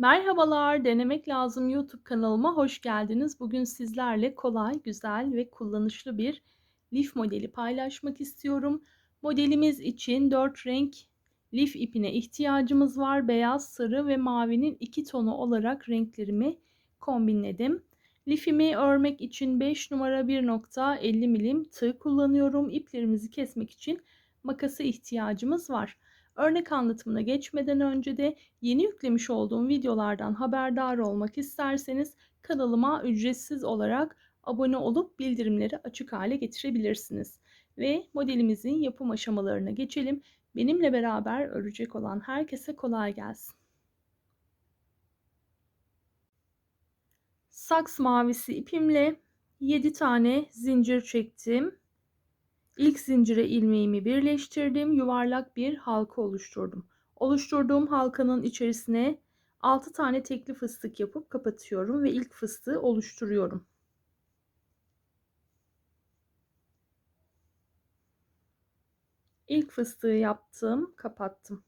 Merhabalar, Denemek Lazım YouTube kanalıma hoş geldiniz. Bugün sizlerle kolay, güzel ve kullanışlı bir lif modeli paylaşmak istiyorum. Modelimiz için 4 renk lif ipine ihtiyacımız var. Beyaz, sarı ve mavinin iki tonu olarak renklerimi kombinledim. Lifimi örmek için 5 numara 1.50 milim tığ kullanıyorum. İplerimizi kesmek için makası ihtiyacımız var. Örnek anlatımına geçmeden önce de yeni yüklemiş olduğum videolardan haberdar olmak isterseniz kanalıma ücretsiz olarak abone olup bildirimleri açık hale getirebilirsiniz. Ve modelimizin yapım aşamalarına geçelim. Benimle beraber örecek olan herkese kolay gelsin. Saks mavisi ipimle 7 tane zincir çektim. İlk zincire ilmeğimi birleştirdim. Yuvarlak bir halka oluşturdum. Oluşturduğum halkanın içerisine 6 tane tekli fıstık yapıp kapatıyorum ve ilk fıstığı oluşturuyorum. İlk fıstığı yaptım, kapattım.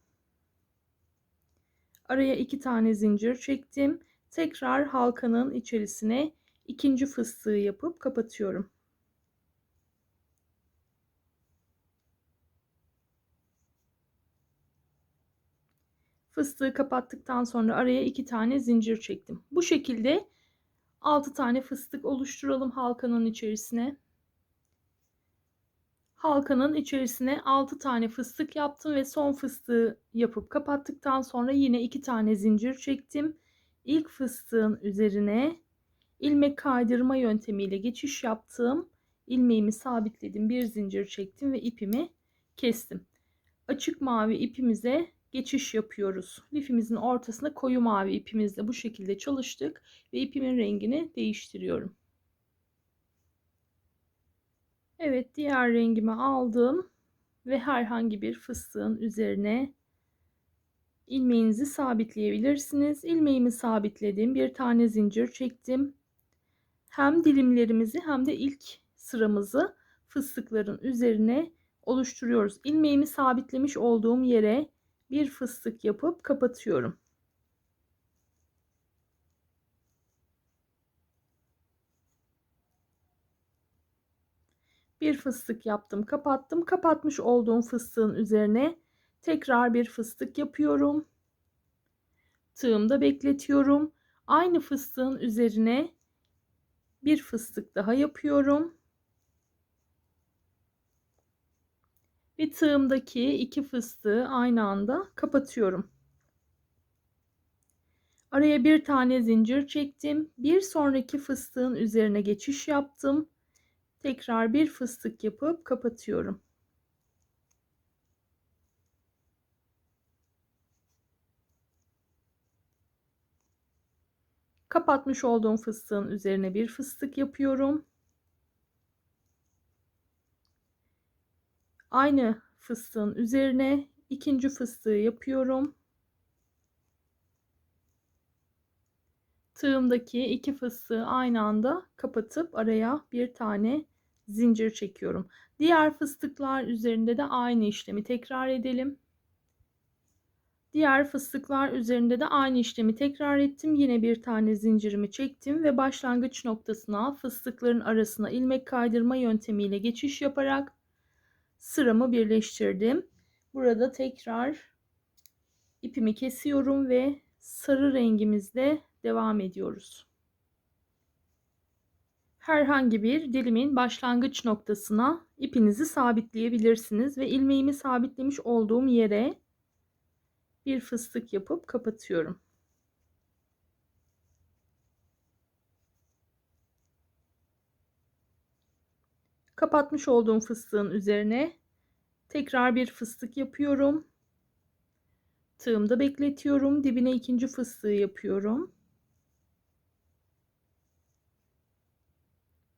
Araya iki tane zincir çektim. Tekrar halkanın içerisine ikinci fıstığı yapıp kapatıyorum. Fıstığı kapattıktan sonra araya iki tane zincir çektim. Bu şekilde 6 tane fıstık oluşturalım halkanın içerisine. Halkanın içerisine 6 tane fıstık yaptım ve son fıstığı yapıp kapattıktan sonra yine 2 tane zincir çektim. İlk fıstığın üzerine ilmek kaydırma yöntemiyle geçiş yaptım. İlmeğimi sabitledim, bir zincir çektim ve ipimi kestim. Açık mavi ipimize geçiş yapıyoruz. Lifimizin ortasında koyu mavi ipimizle bu şekilde çalıştık ve ipimin rengini değiştiriyorum. Evet diğer rengimi aldım ve herhangi bir fıstığın üzerine ilmeğinizi sabitleyebilirsiniz. İlmeğimi sabitledim. Bir tane zincir çektim. Hem dilimlerimizi hem de ilk sıramızı fıstıkların üzerine oluşturuyoruz. İlmeğimi sabitlemiş olduğum yere bir fıstık yapıp kapatıyorum. Bir fıstık yaptım, kapattım. Kapatmış olduğum fıstığın üzerine tekrar bir fıstık yapıyorum. Tığımda bekletiyorum. Aynı fıstığın üzerine bir fıstık daha yapıyorum. Ve tığımdaki iki fıstığı aynı anda kapatıyorum. Araya bir tane zincir çektim. Bir sonraki fıstığın üzerine geçiş yaptım. Tekrar bir fıstık yapıp kapatıyorum. Kapatmış olduğum fıstığın üzerine bir fıstık yapıyorum. Aynı fıstığın üzerine ikinci fıstığı yapıyorum. Tığımdaki iki fıstığı aynı anda kapatıp araya bir tane zincir çekiyorum. Diğer fıstıklar üzerinde de aynı işlemi tekrar edelim. Diğer fıstıklar üzerinde de aynı işlemi tekrar ettim. Yine bir tane zincirimi çektim ve başlangıç noktasına fıstıkların arasına ilmek kaydırma yöntemiyle geçiş yaparak sıramı birleştirdim. Burada tekrar ipimi kesiyorum ve sarı rengimizle devam ediyoruz. Herhangi bir dilimin başlangıç noktasına ipinizi sabitleyebilirsiniz ve ilmeğimi sabitlemiş olduğum yere bir fıstık yapıp kapatıyorum. Kapatmış olduğum fıstığın üzerine tekrar bir fıstık yapıyorum. Tığımda bekletiyorum. Dibine ikinci fıstığı yapıyorum.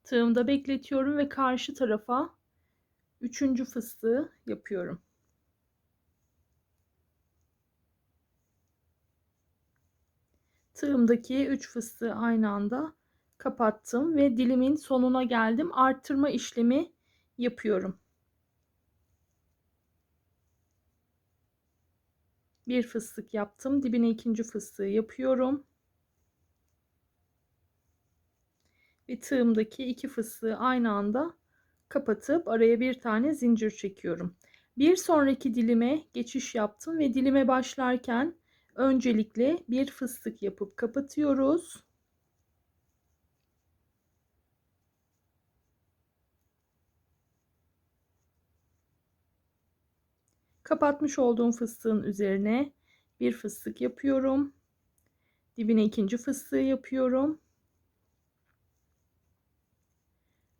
Tığımda bekletiyorum ve karşı tarafa üçüncü fıstığı yapıyorum. Tığımdaki 3 fıstığı aynı anda kapattım ve dilimin sonuna geldim. Arttırma işlemi yapıyorum. Bir fıstık yaptım. Dibine ikinci fıstığı yapıyorum. Ve tığımdaki iki fıstığı aynı anda kapatıp araya bir tane zincir çekiyorum. Bir sonraki dilime geçiş yaptım ve dilime başlarken öncelikle bir fıstık yapıp kapatıyoruz. Kapatmış olduğum fıstığın üzerine bir fıstık yapıyorum. Dibine ikinci fıstığı yapıyorum.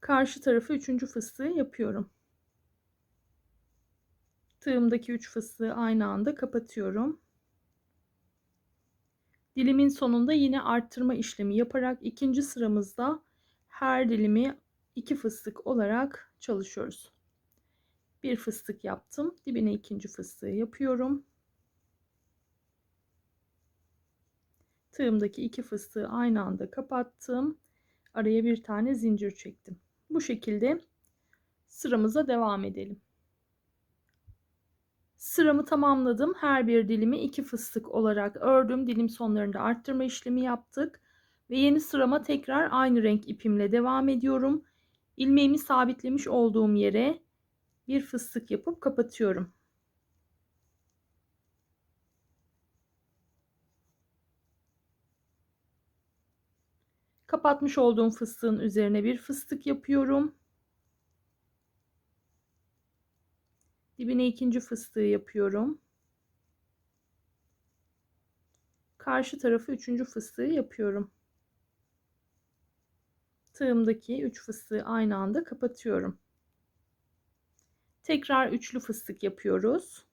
Karşı tarafı üçüncü fıstığı yapıyorum. Tığımdaki üç fıstığı aynı anda kapatıyorum. Dilimin sonunda yine arttırma işlemi yaparak ikinci sıramızda her dilimi iki fıstık olarak çalışıyoruz bir fıstık yaptım. Dibine ikinci fıstığı yapıyorum. Tığımdaki iki fıstığı aynı anda kapattım. Araya bir tane zincir çektim. Bu şekilde sıramıza devam edelim. Sıramı tamamladım. Her bir dilimi iki fıstık olarak ördüm. Dilim sonlarında arttırma işlemi yaptık. Ve yeni sırama tekrar aynı renk ipimle devam ediyorum. İlmeğimi sabitlemiş olduğum yere bir fıstık yapıp kapatıyorum. Kapatmış olduğum fıstığın üzerine bir fıstık yapıyorum. Dibine ikinci fıstığı yapıyorum. Karşı tarafı üçüncü fıstığı yapıyorum. Tığımdaki üç fıstığı aynı anda kapatıyorum. Tekrar üçlü fıstık yapıyoruz.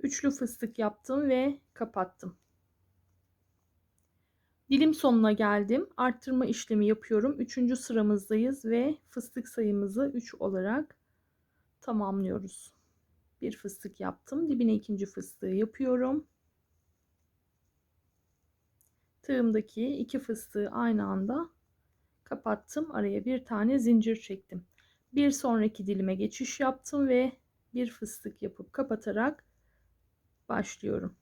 Üçlü fıstık yaptım ve kapattım. Dilim sonuna geldim. Arttırma işlemi yapıyorum. Üçüncü sıramızdayız ve fıstık sayımızı 3 olarak tamamlıyoruz bir fıstık yaptım. Dibine ikinci fıstığı yapıyorum. Tığımdaki iki fıstığı aynı anda kapattım. Araya bir tane zincir çektim. Bir sonraki dilime geçiş yaptım ve bir fıstık yapıp kapatarak başlıyorum.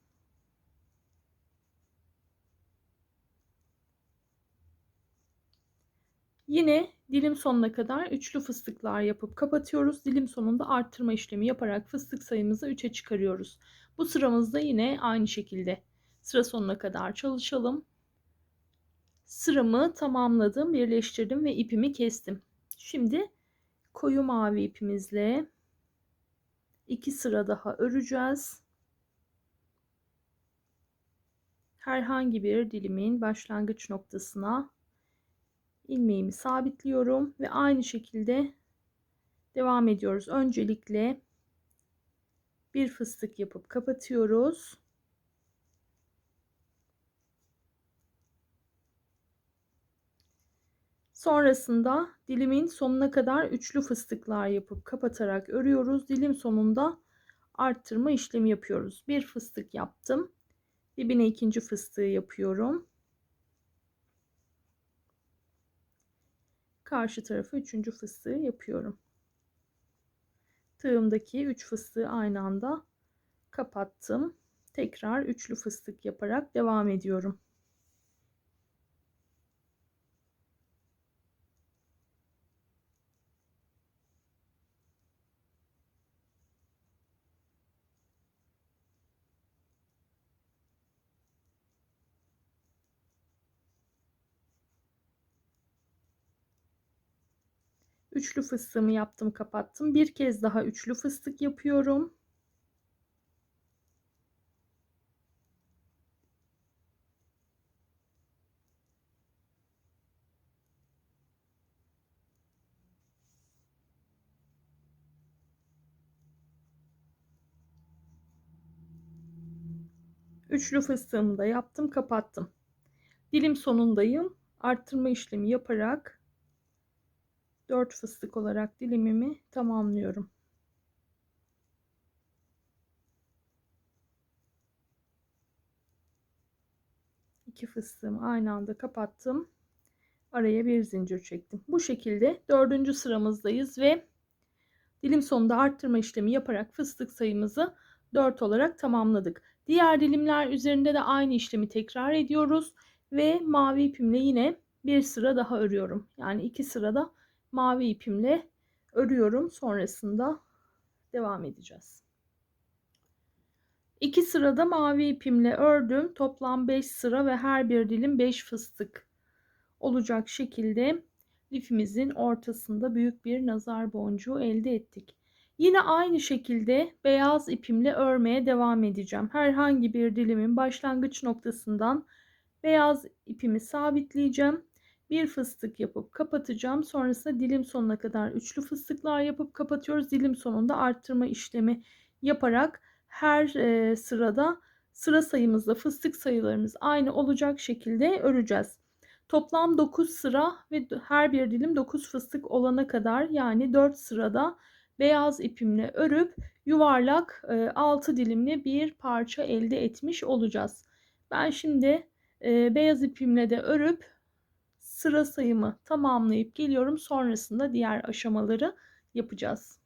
Yine dilim sonuna kadar üçlü fıstıklar yapıp kapatıyoruz. Dilim sonunda arttırma işlemi yaparak fıstık sayımızı 3'e çıkarıyoruz. Bu sıramızda yine aynı şekilde sıra sonuna kadar çalışalım. Sıramı tamamladım, birleştirdim ve ipimi kestim. Şimdi koyu mavi ipimizle iki sıra daha öreceğiz. Herhangi bir dilimin başlangıç noktasına ilmeğimi sabitliyorum ve aynı şekilde devam ediyoruz. Öncelikle bir fıstık yapıp kapatıyoruz. Sonrasında dilimin sonuna kadar üçlü fıstıklar yapıp kapatarak örüyoruz. Dilim sonunda arttırma işlemi yapıyoruz. Bir fıstık yaptım. Dibine ikinci fıstığı yapıyorum. Karşı tarafı üçüncü fıstığı yapıyorum. Tığımdaki üç fıstığı aynı anda kapattım. Tekrar üçlü fıstık yaparak devam ediyorum. Üçlü fıstığımı yaptım kapattım. Bir kez daha üçlü fıstık yapıyorum. Üçlü fıstığımı da yaptım kapattım. Dilim sonundayım. Arttırma işlemi yaparak 4 fıstık olarak dilimimi tamamlıyorum. iki fıstığımı aynı anda kapattım. Araya bir zincir çektim. Bu şekilde dördüncü sıramızdayız ve dilim sonunda arttırma işlemi yaparak fıstık sayımızı 4 olarak tamamladık. Diğer dilimler üzerinde de aynı işlemi tekrar ediyoruz ve mavi ipimle yine bir sıra daha örüyorum. Yani iki sırada mavi ipimle örüyorum. Sonrasında devam edeceğiz. İki sırada mavi ipimle ördüm. Toplam 5 sıra ve her bir dilim 5 fıstık olacak şekilde lifimizin ortasında büyük bir nazar boncuğu elde ettik. Yine aynı şekilde beyaz ipimle örmeye devam edeceğim. Herhangi bir dilimin başlangıç noktasından beyaz ipimi sabitleyeceğim. Bir fıstık yapıp kapatacağım. Sonrasında dilim sonuna kadar üçlü fıstıklar yapıp kapatıyoruz. Dilim sonunda arttırma işlemi yaparak her e, sırada sıra sayımızla fıstık sayılarımız aynı olacak şekilde öreceğiz. Toplam 9 sıra ve her bir dilim 9 fıstık olana kadar yani 4 sırada beyaz ipimle örüp yuvarlak 6 dilimli bir parça elde etmiş olacağız. Ben şimdi beyaz ipimle de örüp sıra sayımı tamamlayıp geliyorum. Sonrasında diğer aşamaları yapacağız.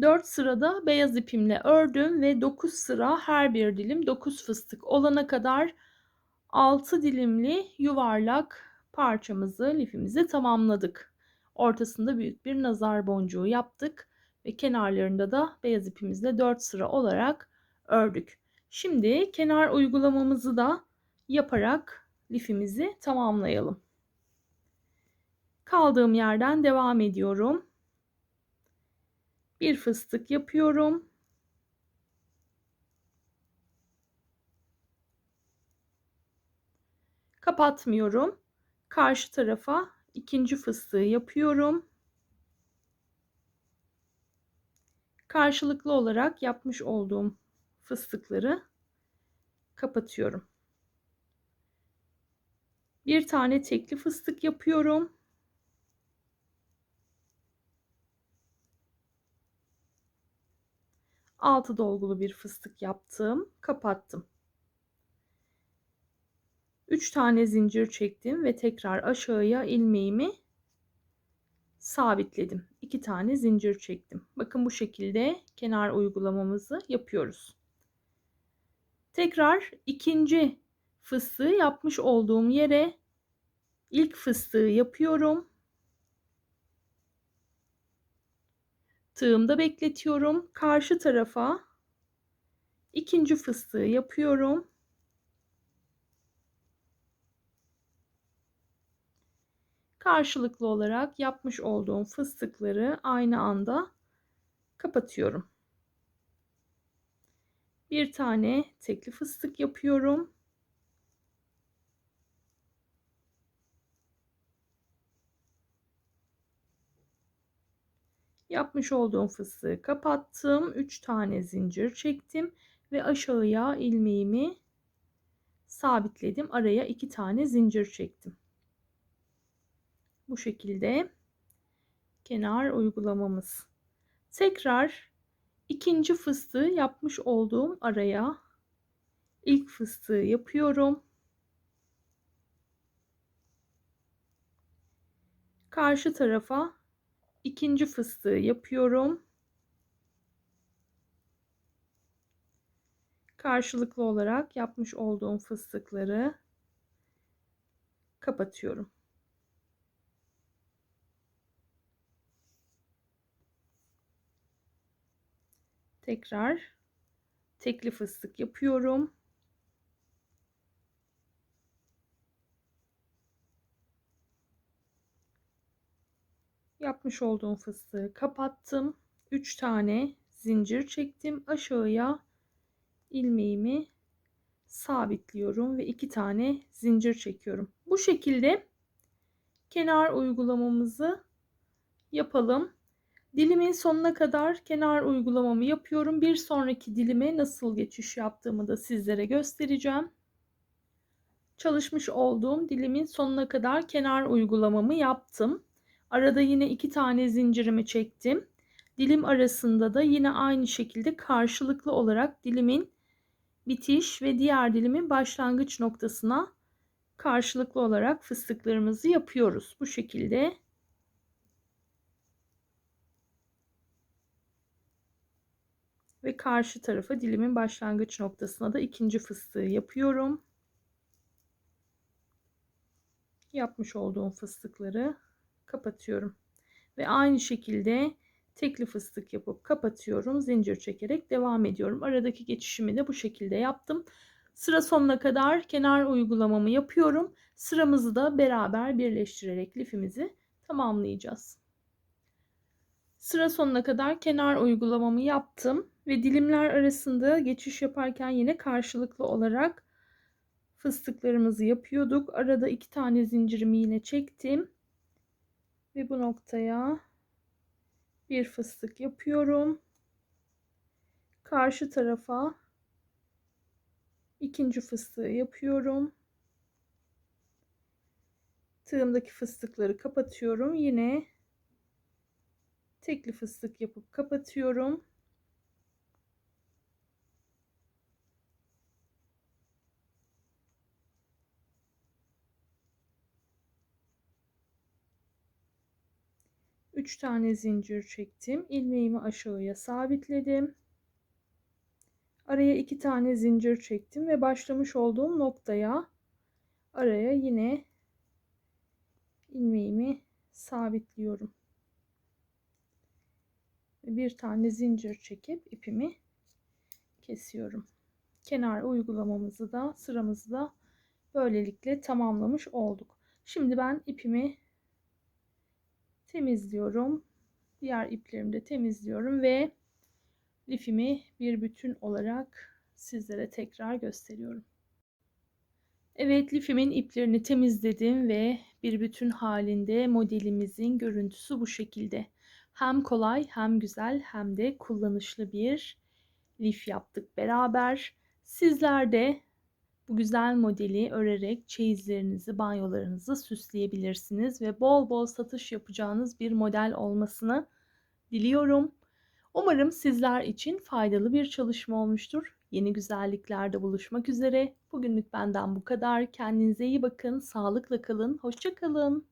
4 sırada beyaz ipimle ördüm ve 9 sıra her bir dilim 9 fıstık olana kadar 6 dilimli yuvarlak parçamızı, lifimizi tamamladık. Ortasında büyük bir nazar boncuğu yaptık ve kenarlarında da beyaz ipimizle 4 sıra olarak ördük. Şimdi kenar uygulamamızı da yaparak lifimizi tamamlayalım. Kaldığım yerden devam ediyorum. Bir fıstık yapıyorum. Kapatmıyorum. Karşı tarafa ikinci fıstığı yapıyorum. Karşılıklı olarak yapmış olduğum fıstıkları kapatıyorum. Bir tane tekli fıstık yapıyorum. Altı dolgulu bir fıstık yaptım, kapattım. 3 tane zincir çektim ve tekrar aşağıya ilmeğimi sabitledim. 2 tane zincir çektim. Bakın bu şekilde kenar uygulamamızı yapıyoruz. Tekrar ikinci fıstığı yapmış olduğum yere ilk fıstığı yapıyorum. Tığımda bekletiyorum. Karşı tarafa ikinci fıstığı yapıyorum. karşılıklı olarak yapmış olduğum fıstıkları aynı anda kapatıyorum. Bir tane tekli fıstık yapıyorum. Yapmış olduğum fıstığı kapattım. 3 tane zincir çektim ve aşağıya ilmeğimi sabitledim. Araya 2 tane zincir çektim. Bu şekilde kenar uygulamamız. Tekrar ikinci fıstığı yapmış olduğum araya ilk fıstığı yapıyorum. Karşı tarafa ikinci fıstığı yapıyorum. Karşılıklı olarak yapmış olduğum fıstıkları kapatıyorum. tekrar tekli fıstık yapıyorum. Yapmış olduğum fıstığı kapattım. 3 tane zincir çektim. Aşağıya ilmeğimi sabitliyorum ve 2 tane zincir çekiyorum. Bu şekilde kenar uygulamamızı yapalım. Dilimin sonuna kadar kenar uygulamamı yapıyorum. Bir sonraki dilime nasıl geçiş yaptığımı da sizlere göstereceğim. Çalışmış olduğum dilimin sonuna kadar kenar uygulamamı yaptım. Arada yine iki tane zincirimi çektim. Dilim arasında da yine aynı şekilde karşılıklı olarak dilimin bitiş ve diğer dilimin başlangıç noktasına karşılıklı olarak fıstıklarımızı yapıyoruz. Bu şekilde. Ve karşı tarafa dilimin başlangıç noktasına da ikinci fıstığı yapıyorum. Yapmış olduğum fıstıkları kapatıyorum. Ve aynı şekilde tekli fıstık yapıp kapatıyorum. Zincir çekerek devam ediyorum. Aradaki geçişimi de bu şekilde yaptım. Sıra sonuna kadar kenar uygulamamı yapıyorum. Sıramızı da beraber birleştirerek lifimizi tamamlayacağız. Sıra sonuna kadar kenar uygulamamı yaptım ve dilimler arasında geçiş yaparken yine karşılıklı olarak fıstıklarımızı yapıyorduk. Arada iki tane zincirimi yine çektim ve bu noktaya bir fıstık yapıyorum. Karşı tarafa ikinci fıstığı yapıyorum. Tığımdaki fıstıkları kapatıyorum. Yine tekli fıstık yapıp kapatıyorum. Üç tane zincir çektim. ilmeğimi aşağıya sabitledim. Araya iki tane zincir çektim ve başlamış olduğum noktaya araya yine ilmeğimi sabitliyorum. Bir tane zincir çekip ipimi kesiyorum. Kenar uygulamamızı da sıramızı da böylelikle tamamlamış olduk. Şimdi ben ipimi temizliyorum. Diğer iplerimi de temizliyorum ve lifimi bir bütün olarak sizlere tekrar gösteriyorum. Evet lifimin iplerini temizledim ve bir bütün halinde modelimizin görüntüsü bu şekilde. Hem kolay hem güzel hem de kullanışlı bir lif yaptık beraber. Sizler de bu güzel modeli örerek çeyizlerinizi, banyolarınızı süsleyebilirsiniz ve bol bol satış yapacağınız bir model olmasını diliyorum. Umarım sizler için faydalı bir çalışma olmuştur. Yeni güzelliklerde buluşmak üzere. Bugünlük benden bu kadar. Kendinize iyi bakın, sağlıkla kalın, hoşça kalın.